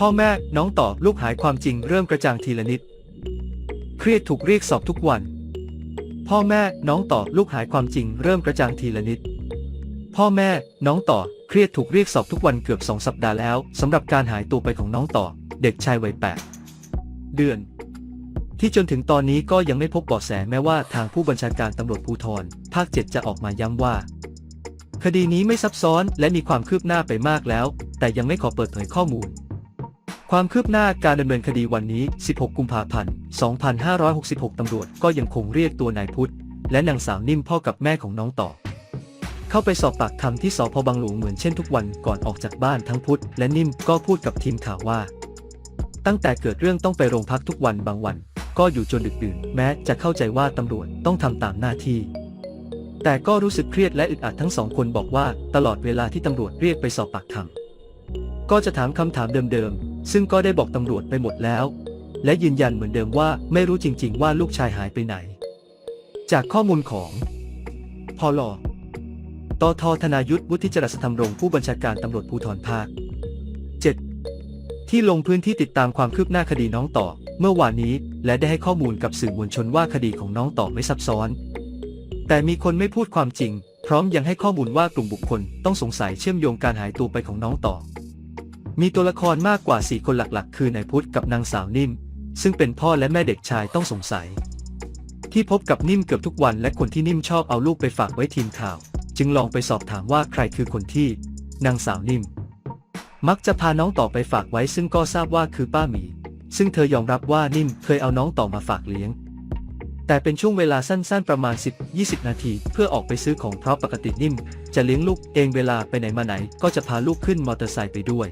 พ่อแม่น้องต่อลูกหายความจริงเริ่มกระจ่างทีละนิด เครียดถูกเรียกสอบทุกวัน พ่อแม่น้องต่อลูกหายความจริงเริ่มกระจ่างทีละนิด พ่อแม่น้องต่อเครียดถูกเรียกสอบทุกวันเกือบสองสัปดาห์แล้วสำหรับการหายตัวไปของน้องต่อ เด็กชายวัยแปดเดือน ที่จนถึงตอนนี้ก็ยังไม่พบเบาะแสแม้ว่าทางผู้บัญชาการตำรวจภูธรภาค 7 จะออกมาย้ำว่า คดีนี้ไม่ซับซ้อนและมีความคืบหน้าไปมากแล้ว แต่ยังไม่ขอเปิดเผยข้อมูล ความคืบหน้าการดำเนินคดีวันนี้ 16 กุมภาพันธ์ 2566 ตำรวจก็ยังคงเรียกตัวนายพุทธ และนางสาวนิ่มพ่อกับแม่ของน้องต่อ เข้าไปสอบปากคำที่สพบางหลวงเหมือนเช่นทุกวันก่อนออกจากบ้านทั้งพุทธและนิ่มก็พูดกับทีมข่าวว่า ตั้งแต่เกิดเรื่องต้องไปโรงพักทุกวันบางวัน ก็อยู่จนดึกดื่นแม้จะเข้าใจว่าตำรวจต้องทำตามหน้าที่ แต่ก็รู้สึกเครียดและอึดอัดทั้งสองคนบอกว่า ตลอดเวลาที่ตำรวจเรียกไปสอบปากคำก็จะถามคำถามเดิม ซึ่งก็ได้บอกตำรวจไปหมดแล้ว และยืนยันเหมือนเดิมว่าไม่รู้จริง ๆ ว่าลูกชายหายไปไหน จากข้อมูลของพลตอทธนายุทธวุฒิจรัสธรรมรงค์ผู้บัญชาการตำรวจภูธรภาค 7 ที่ลงพื้นที่ติดตามความคืบหน้าคดีน้องต่อ เมื่อวานนี้ และได้ให้ข้อมูลกับสื่อมวลชนว่าคดีของน้องต่อไม่ซับซ้อน แต่มีคนไม่พูดความจริง พร้อมยังให้ข้อมูลว่ากลุ่มบุคคลต้องสงสัยเชื่อมโยงการหายตัวไปของน้องต่อ มีตัวละครมากกว่า 4 คนหลักๆ คือนายพุทธกับนางสาวนิ่ม ซึ่งเป็นพ่อและแม่เด็กชายต้องสงสัย ที่พบกับนิ่มเกือบทุกวันและคนที่นิ่มชอบเอาลูกไปฝากไว้ทีมข่าว จึงลองไปสอบถามว่าใครคือคนที่ นางสาวนิ่ม มักจะพาน้องต่อไปฝากไว้ ซึ่งก็ทราบว่าคือป้าหมี ซึ่งเธอยอมรับว่านิ่มเคยเอาน้องต่อมาฝากเลี้ยง แต่เป็นช่วงเวลาสั้นๆประมาณ 10-20 นาที เพื่อออกไปซื้อของเพราะปกตินิ่ม จะเลี้ยงลูกเองเวลาไปไหนมาไหน ก็จะพาลูกขึ้นมอเตอร์ไซค์ไปด้วย